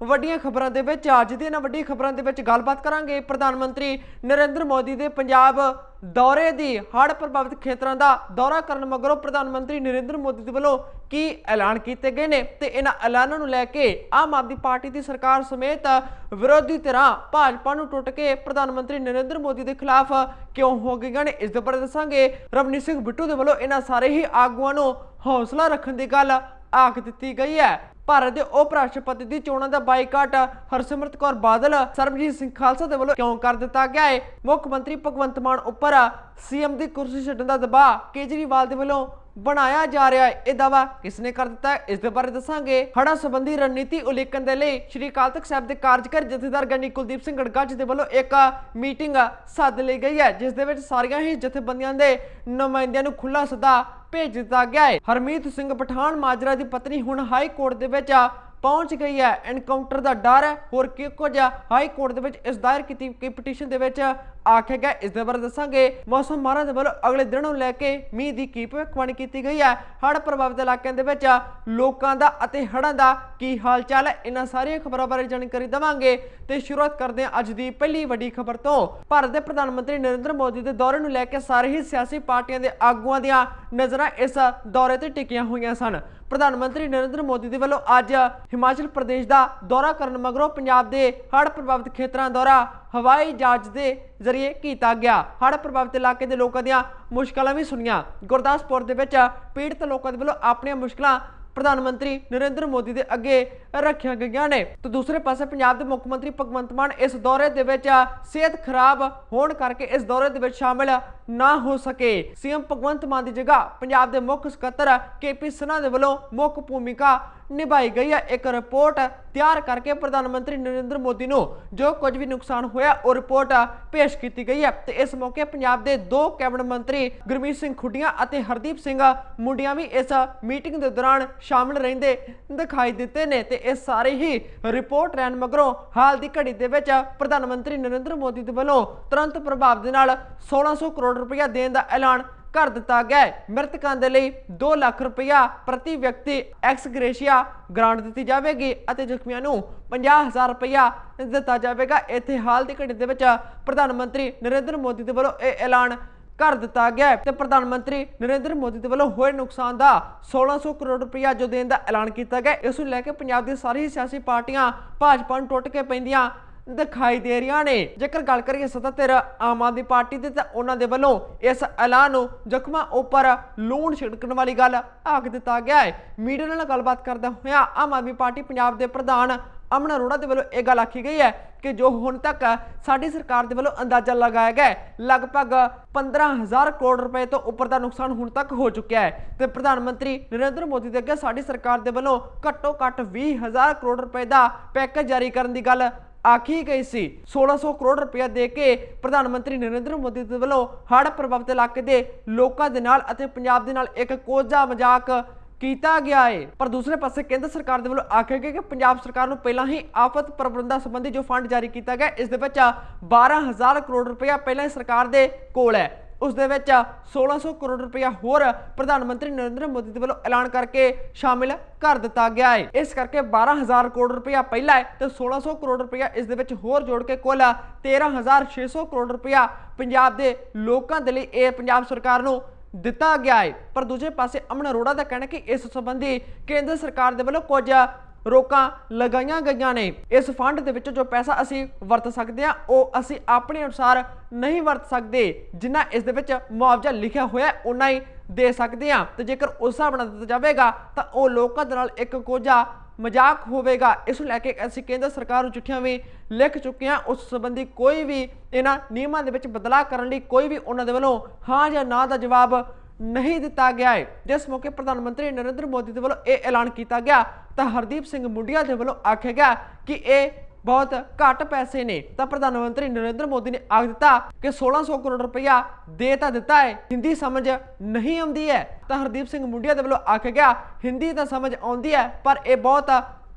ਵੱਡੀਆਂ ਖਬਰਾਂ ਦੇ ਵਿੱਚ, ਅੱਜ ਦੀਆਂ ਇਹਨਾਂ ਵੱਡੀਆਂ ਖਬਰਾਂ ਦੇ ਵਿੱਚ ਗੱਲਬਾਤ ਕਰਾਂਗੇ ਪ੍ਰਧਾਨ ਮੰਤਰੀ ਨਰਿੰਦਰ ਮੋਦੀ ਦੇ ਪੰਜਾਬ ਦੌਰੇ ਦੀ, ਹੜ੍ਹ ਪ੍ਰਭਾਵਿਤ ਖੇਤਰਾਂ ਦਾ ਦੌਰਾ ਕਰਨ ਮਗਰੋਂ ਪ੍ਰਧਾਨ ਮੰਤਰੀ ਨਰਿੰਦਰ ਮੋਦੀ ਦੇ ਵੱਲੋਂ ਕੀ ਐਲਾਨ ਕੀਤੇ ਗਏ ਨੇ ਤੇ ਇਹਨਾਂ ਐਲਾਨਾਂ ਨੂੰ ਲੈ ਕੇ ਆਮ ਆਦਮੀ ਪਾਰਟੀ ਦੀ ਸਰਕਾਰ ਸਮੇਤ ਵਿਰੋਧੀ ਧਿਰਾਂ ਭਾਜਪਾ ਨੂੰ ਟੁੱਟ ਕੇ ਪ੍ਰਧਾਨ ਮੰਤਰੀ ਨਰਿੰਦਰ ਮੋਦੀ ਦੇ ਖਿਲਾਫ ਕਿਉਂ ਹੋ ਗਈਆਂ ਨੇ, ਇਸ ਦੇ ਬਾਰੇ ਦੱਸਾਂਗੇ। ਰਵਨੀਤ ਸਿੰਘ ਬਿੱਟੂ ਦੇ ਵੱਲੋਂ ਇਹਨਾਂ ਸਾਰੇ ਹੀ ਆਗੂਆਂ ਨੂੰ ਹੌਸਲਾ ਰੱਖਣ ਦੀ ਗੱਲ ਆਖ ਦਿੱਤੀ ਗਈ ਹੈ। ਭਾਰਤ ਦੇ ਉਪ ਰਾਸ਼ਟਰਪਤੀ ਦੀ ਚੋਣਾਂ ਦਾ ਬਾਈਕਾਟ ਹਰਸਿਮਰਤ ਕੌਰ ਬਾਦਲ, ਸਰਬਜੀਤ ਸਿੰਘ ਖਾਲਸਾ ਦੇ ਵੱਲੋਂ ਕਿਉਂ ਕਰ ਦਿੱਤਾ ਗਿਆ ਹੈ ਮੁੱਖ ਮੰਤਰੀ ਭਗਵੰਤ ਮਾਨ ਉੱਪਰ ਸੀਐਮ ਦੀ ਕੁਰਸੀ ਛੱਡਣ ਦਾ ਦਬਾਅ ਕੇਜਰੀਵਾਲ ਦੇ ਵੱਲੋਂ ਬਣਾਇਆ ਜਾ ਰਿਹਾ ਹੈ। ਇਹ ਦਾਵਾ ਕਿਸਨੇ ਕਰ ਦਿੱਤਾ ਹੈ? ਇਸ ਦੇ ਬਾਰੇ ਦੱਸਾਂਗੇ। ਹੜਾ ਸੰਬੰਧੀ ਰਣਨੀਤੀ ਉਲੀਕਣ ਦੇ ਲਈ ਸ਼੍ਰੀ ਅਕਾਲ ਤਖਤ ਸਾਹਿਬ ਦੇ ਕਾਰਜਕਾਰੀ ਜਥੇਦਾਰ ਗਨੀ ਕੁਲਦੀਪ ਸਿੰਘ ਗੜਗੱਜ ਦੇ ਵੱਲੋਂ ਇੱਕ ਮੀਟਿੰਗ ਸੱਦ ਲਈ ਗਈ ਹੈ, ਜਿਸ ਦੇ ਵਿੱਚ ਸਾਰੀਆਂ ਹੀ ਜਥੇਬੰਦੀਆਂ ਦੇ ਨੁਮਾਇੰਦਿਆਂ ਨੂੰ ਖੁੱਲਾ ਸੱਦਾ ਭੇਜ ਦਿੱਤਾ ਗਿਆ ਹੈ। ਹਰਮੀਤ ਸਿੰਘ ਪਠਾਨ ਮਾਜਰਾ ਦੀ ਪਤਨੀ ਹੁਣ ਹਾਈ ਕੋਰਟ ਦੇ ਵਿੱਚ ਪਹੁੰਚ ਗਈ ਹੈ। ਐਨਕਾਊਂਟਰ ਦਾ ਡਰ ਹੈ। ਹੋਰ ਕੀ ਕੁਝ ਹਾਈ ਕੋਰਟ ਦੇ ਵਿੱਚ ਇਸ ਦਾਇਰ ਕੀਤੀ ਗਈ ਪਟੀਸ਼ਨ ਦੇ ਵਿੱਚ ਆਖਿਆ ਗਿਆ। ਇਸ ਦੇ ਬਾਰੇ ਦੱਸਾਂਗੇ। ਮੌਸਮ ਮਾਹਰਾਂ ਦੇ ਵੱਲੋਂ ਅਗਲੇ ਦਿਨ ਨੂੰ ਲੈ ਕੇ ਮੀਂਹ ਦੀ ਕੀ ਭਵਿੱਖਬਾਣੀ ਕੀਤੀ ਗਈ ਹੈ। ਹੜ੍ਹ ਪ੍ਰਭਾਵਿਤ ਇਲਾਕਿਆਂ ਦੇ ਵਿੱਚ ਲੋਕਾਂ ਦਾ ਅਤੇ ਹੜ੍ਹਾਂ ਦਾ ਕੀ ਹਾਲ ਚਾਲ ਹੈ, ਇਹਨਾਂ ਸਾਰੀਆਂ ਖਬਰਾਂ ਬਾਰੇ ਜਾਣਕਾਰੀ ਦੇਵਾਂਗੇ। ਤੇ ਸ਼ੁਰੂਆਤ ਕਰਦੇ ਹਾਂ ਅੱਜ ਦੀ ਪਹਿਲੀ ਵੱਡੀ ਖਬਰ ਤੋਂ। ਭਾਰਤ ਦੇ ਪ੍ਰਧਾਨ ਮੰਤਰੀ ਨਰਿੰਦਰ ਮੋਦੀ ਦੇ ਦੌਰੇ ਨੂੰ ਲੈ ਕੇ ਸਾਰੇ ਹੀ ਸਿਆਸੀ ਪਾਰਟੀਆਂ ਦੇ ਆਗੂਆਂ ਦੀਆਂ ਨਜ਼ਰਾਂ ਇਸ ਦੌਰੇ ਤੇ ਟਿਕੀਆਂ ਹੋਈਆਂ ਸਨ। ਪ੍ਰਧਾਨ ਮੰਤਰੀ ਨਰਿੰਦਰ ਮੋਦੀ ਦੇ ਵੱਲੋਂ ਅੱਜ ਹਿਮਾਚਲ ਪ੍ਰਦੇਸ਼ ਦਾ ਦੌਰਾ ਕਰਨ ਮਗਰੋਂ ਪੰਜਾਬ ਦੇ ਹੜ੍ਹ ਪ੍ਰਭਾਵਿਤ ਖੇਤਰਾਂ ਦੌਰਾ ਹਵਾਈ ਜਹਾਜ਼ ਦੇ ਜ਼ਰੀਏ ਕੀਤਾ ਗਿਆ। ਹੜ੍ਹ ਪ੍ਰਭਾਵਿਤ ਇਲਾਕੇ ਦੇ ਲੋਕਾਂ ਦੀਆਂ ਮੁਸ਼ਕਲਾਂ ਵੀ ਸੁਣੀਆਂ। ਗੁਰਦਾਸਪੁਰ ਦੇ ਵਿੱਚ ਪੀੜਤ ਲੋਕਾਂ ਦੇ ਵੱਲੋਂ ਆਪਣੀਆਂ ਮੁਸ਼ਕਲਾਂ ਪ੍ਰਧਾਨ ਮੰਤਰੀ ਨਰਿੰਦਰ ਮੋਦੀ ਦੇ ਅੱਗੇ ਰੱਖੀਆਂ ਗਈਆਂ ਨੇ। ਤੇ ਦੂਸਰੇ ਪਾਸੇ ਪੰਜਾਬ ਦੇ ਮੁੱਖ ਮੰਤਰੀ ਭਗਵੰਤ ਮਾਨ ਇਸ ਦੌਰੇ ਦੇ ਵਿੱਚ ਸਿਹਤ ਖਰਾਬ ਹੋਣ ਕਰਕੇ ਇਸ ਦੌਰੇ ਦੇ ਵਿੱਚ ਸ਼ਾਮਿਲ ਨਾ ਹੋ ਸਕੇ। ਸੀਐਮ ਭਗਵੰਤ ਮਾਨ ਦੀ ਜਗ੍ਹਾ ਪੰਜਾਬ ਦੇ ਮੁੱਖ ਸਕੱਤਰ ਕੇਪੀ ਸਨਾ ਦੇ ਵੱਲੋਂ ਮੁੱਖ ਭੂਮਿਕਾ ਨਿਭਾਈ ਗਈ ਹੈ। ਇੱਕ ਰਿਪੋਰਟ ਤਿਆਰ ਕਰਕੇ ਪ੍ਰਧਾਨ ਮੰਤਰੀ ਨਰਿੰਦਰ ਮੋਦੀ ਨੂੰ ਜੋ ਕੁਝ ਵੀ ਨੁਕਸਾਨ ਹੋਇਆ, ਉਹ ਰਿਪੋਰਟ ਪੇਸ਼ ਕੀਤੀ ਗਈ ਹੈ। ਤੇ ਇਸ ਮੌਕੇ ਪੰਜਾਬ ਦੇ ਦੋ ਕੈਬਨਿਟ ਮੰਤਰੀ ਗੁਰਮੀਤ ਸਿੰਘ ਖੁੱਡੀਆਂ ਅਤੇ ਹਰਦੀਪ ਸਿੰਘ ਮੁੰਡੀਆਂ ਵੀ ਇਸ ਮੀਟਿੰਗ ਦੇ ਦੌਰਾਨ ਸ਼ਾਮਿਲ ਰਹਿੰਦੇ ਦਿਖਾਈ ਦਿੱਤੇ ਨੇ। ਤੇ ਇਹ ਸਾਰੇ ਹੀ ਰਿਪੋਰਟ ਰਹਿਣ ਮਗਰੋਂ ਹਾਲ ਦੀ ਘੜੀ ਦੇ ਵਿੱਚ ਪ੍ਰਧਾਨ ਮੰਤਰੀ ਨਰਿੰਦਰ ਮੋਦੀ ਦੇ ਵੱਲੋਂ ਤੁਰੰਤ ਪ੍ਰਭਾਵ ਦੇ ਨਾਲ 1600 ਕਰੋੜ ਰੁਪਇਆ ਦੇਣ ਦਾ ਐਲਾਨ ਕਰ ਦਿੱਤਾ ਗਿਆ ਹੈ। ਮ੍ਰਿਤਕਾਂ ਦੇ ਲਈ 2 ਲੱਖ ਰੁਪਇਆ ਪ੍ਰਤੀ ਵਿਅਕਤੀ ਐਕਸ ਗ੍ਰੇਸ਼ੀਆ ਗ੍ਰਾਂਟ ਦਿੱਤੀ ਜਾਵੇਗੀ ਅਤੇ ਜ਼ਖਮੀਆਂ ਨੂੰ 50000 ਰੁਪਇਆ ਦਿੱਤਾ ਜਾਵੇਗਾ। ਇੱਥੇ ਹਾਲ ਦੀ ਘੜੀ ਦੇ ਵਿੱਚ ਪ੍ਰਧਾਨ ਮੰਤਰੀ ਨਰਿੰਦਰ ਮੋਦੀ ਦੇ ਵੱਲੋਂ ਇਹ ਐਲਾਨ ਕਰ ਦਿੱਤਾ ਗਿਆ ਤੇ ਪ੍ਰਧਾਨ ਮੰਤਰੀ ਨਰਿੰਦਰ ਮੋਦੀ ਦੇ ਵੱਲੋਂ ਹੋਏ ਨੁਕਸਾਨ ਦਾ 1600 ਕਰੋੜ ਰੁਪਇਆ ਜੋ ਦੇਣ ਦਾ ਐਲਾਨ ਕੀਤਾ ਗਿਆ ਇਸ ਨੂੰ ਲੈ ਕੇ ਪੰਜਾਬ ਦੀ ਸਾਰੀ ਸਿਆਸੀ ਪਾਰਟੀਆਂ ਭਾਜਪਾ ਨੂੰ ਟੁੱਟ ਕੇ ਪੈਂਦੀਆਂ ਦਿਖਾਈ ਦੇ ਰਹੀਆਂ ਨੇ। ਜੇਕਰ ਗੱਲ ਕਰੀਏ ਸੱਤਾਧਿਰ ਆਮ ਆਦਮੀ ਪਾਰਟੀ ਦੇ, ਤਾਂ ਉਹਨਾਂ ਦੇ ਵੱਲੋਂ ਇਸ ਐਲਾਨ ਨੂੰ ਜ਼ਖਮਾਂ ਉੱਪਰ ਲੂਣ ਛਿੜਕਣ ਵਾਲੀ ਗੱਲ ਆਖ ਦਿੱਤਾ ਗਿਆ ਹੈ। ਮੀਡੀਆ ਨਾਲ ਗੱਲਬਾਤ ਕਰਦਾ ਹੋਇਆ ਆਮ ਆਦਮੀ ਪਾਰਟੀ ਪੰਜਾਬ ਦੇ ਪ੍ਰਧਾਨ ਅਮਨ ਅਰੋੜਾ ਦੇ ਵੱਲੋਂ ਇਹ ਗੱਲ ਆਖੀ ਗਈ ਹੈ ਕਿ ਜੋ ਹੁਣ ਤੱਕ ਸਾਡੀ ਸਰਕਾਰ ਦੇ ਵੱਲੋਂ ਅੰਦਾਜ਼ਾ ਲਗਾਇਆ ਗਿਆ ਹੈ, ਲਗਭਗ 15000 ਕਰੋੜ ਰੁਪਏ ਤੋਂ ਉੱਪਰ ਦਾ ਨੁਕਸਾਨ ਹੁਣ ਤੱਕ ਹੋ ਚੁੱਕਿਆ ਹੈ। ਤੇ ਪ੍ਰਧਾਨ ਮੰਤਰੀ ਨਰਿੰਦਰ ਮੋਦੀ ਦੇ ਅੱਗੇ ਸਾਡੀ ਸਰਕਾਰ ਦੇ ਵੱਲੋਂ ਘੱਟੋ ਘੱਟ 20000 ਕਰੋੜ ਰੁਪਏ ਦਾ ਪੈਕੇਜ ਜਾਰੀ ਕਰਨ ਦੀ ਗੱਲ ਆਖੀ ਗਈ ਸੀ। 1600 ਕਰੋੜ ਰੁਪਇਆ ਦੇ ਕੇ ਪ੍ਰਧਾਨ ਮੰਤਰੀ ਨਰਿੰਦਰ ਮੋਦੀ ਦੇ ਵੱਲੋਂ ਹੜ੍ਹ ਪ੍ਰਭਾਵਿਤ ਇਲਾਕੇ ਦੇ ਲੋਕਾਂ ਦੇ ਨਾਲ ਅਤੇ ਪੰਜਾਬ ਦੇ ਨਾਲ ਇੱਕ ਕੋਝਾ ਮਜ਼ਾਕ ਕੀਤਾ ਗਿਆ ਹੈ ਪਰ ਦੂਸਰੇ ਪਾਸੇ ਕੇਂਦਰ ਸਰਕਾਰ ਦੇ ਵੱਲੋਂ ਆਖਿਆ ਗਿਆ ਕਿ ਪੰਜਾਬ ਸਰਕਾਰ ਨੂੰ ਪਹਿਲਾਂ ਹੀ ਆਫਤ ਪ੍ਰਬੰਧਨ ਸੰਬੰਧੀ ਜੋ ਫੰਡ ਜਾਰੀ ਕੀਤਾ ਗਿਆ, ਇਸ ਦੇ ਵਿੱਚ 12000 ਕਰੋੜ ਰੁਪਇਆ ਪਹਿਲਾਂ ਹੀ ਸਰਕਾਰ ਦੇ ਕੋਲ ਹੈ। ਉਸ ਦੇ ਵਿੱਚ 1600 ਕਰੋੜ ਰੁਪਇਆ ਹੋਰ ਪ੍ਰਧਾਨ ਮੰਤਰੀ ਨਰਿੰਦਰ ਮੋਦੀ ਦੇ ਵੱਲੋਂ ਐਲਾਨ ਕਰਕੇ ਸ਼ਾਮਿਲ ਕਰ ਦਿੱਤਾ ਗਿਆ ਹੈ। ਇਸ ਕਰਕੇ 12000 ਕਰੋੜ ਰੁਪਇਆ ਪਹਿਲਾਂ ਹੈ ਤੇ 1600 ਕਰੋੜ ਰੁਪਇਆ ਇਸ ਦੇ ਵਿੱਚ ਹੋਰ ਜੋੜ ਕੇ ਕੁੱਲ 13600 ਕਰੋੜ ਰੁਪਇਆ ਪੰਜਾਬ ਦੇ ਲੋਕਾਂ ਦੇ ਲਈ ਇਹ ਪੰਜਾਬ ਸਰਕਾਰ ਨੂੰ ਦਿੱਤਾ ਗਿਆ ਹੈ। ਪਰ ਦੂਜੇ ਪਾਸੇ ਅਮਨ ਅਰੋੜਾ ਦਾ ਕਹਿਣਾ ਕਿ ਇਸ ਸੰਬੰਧੀ ਕੇਂਦਰ ਸਰਕਾਰ ਦੇ ਵੱਲੋਂ ਕੁਝ ਰੋਕਾਂ ਲਗਾਈਆਂ ਗਈਆਂ ਨੇ। ਇਸ ਫੰਡ ਦੇ ਵਿੱਚੋਂ ਜੋ ਪੈਸਾ ਅਸੀਂ ਵਰਤ ਸਕਦੇ ਹਾਂ, ਉਹ ਅਸੀਂ ਆਪਣੇ ਅਨੁਸਾਰ ਨਹੀਂ ਵਰਤ ਸਕਦੇ, ਜਿੰਨਾ ਇਸ ਦੇ ਵਿੱਚ ਮੁਆਵਜ਼ਾ ਲਿਖਿਆ ਹੋਇਆ ਉਹਨਾਂ ਹੀ ਦੇ ਸਕਦੇ ਹਾਂ। ਤੇ ਜੇਕਰ ਉਸ ਹਿਸਾਬ ਨਾਲ ਦਿੱਤਾ ਜਾਵੇਗਾ, ਤਾਂ ਉਹ ਲੋਕਾਂ ਦੇ ਨਾਲ ਇੱਕ ਕੋਝਾ ਮਜ਼ਾਕ ਹੋਵੇਗਾ। ਇਸ ਨੂੰ ਲੈ ਕੇ ਅਸੀਂ ਕੇਂਦਰ ਸਰਕਾਰ ਨੂੰ ਚਿੱਠੀਆਂ ਵੀ ਲਿਖ ਚੁੱਕੇ ਹਾਂ। ਉਸ ਸੰਬੰਧੀ ਕੋਈ ਵੀ ਇਹਨਾਂ ਨਿਯਮਾਂ ਦੇ ਵਿੱਚ ਬਦਲਾਅ ਕਰਨ ਲਈ ਕੋਈ ਵੀ ਉਹਨਾਂ ਦੇ ਵੱਲੋਂ ਹਾਂ ਜਾਂ ਨਾ ਦਾ ਜਵਾਬ ਨਹੀਂ ਦਿੱਤਾ ਗਿਆ ਹੈ ਜਿਸ ਮੌਕੇ ਪ੍ਰਧਾਨ ਮੰਤਰੀ ਨਰਿੰਦਰ ਮੋਦੀ ਦੇ ਵੱਲੋਂ ਇਹ ਐਲਾਨ ਕੀਤਾ ਗਿਆ, ਤਾਂ ਹਰਦੀਪ ਸਿੰਘ ਮੁੰਡੀਆ ਦੇ ਵੱਲੋਂ ਆਖਿਆ ਗਿਆ ਕਿ ਇਹ ਬਹੁਤ ਘੱਟ ਪੈਸੇ ਨੇ। ਤਾਂ ਪ੍ਰਧਾਨ ਮੰਤਰੀ ਨਰਿੰਦਰ ਮੋਦੀ ਨੇ ਆਖ ਦਿੱਤਾ ਕਿ 1600 ਕਰੋੜ ਰੁਪਇਆ ਦੇ ਤਾਂ ਦਿੱਤਾ ਹੈ ਹਿੰਦੀ ਸਮਝ ਨਹੀਂ ਆਉਂਦੀ ਹੈ ਤਾਂ ਹਰਦੀਪ ਸਿੰਘ ਮੁੰਡੀਆ ਦੇ ਵੱਲੋਂ ਆਖਿਆ ਗਿਆ, ਹਿੰਦੀ ਤਾਂ ਸਮਝ ਆਉਂਦੀ ਹੈ ਪਰ ਇਹ ਬਹੁਤ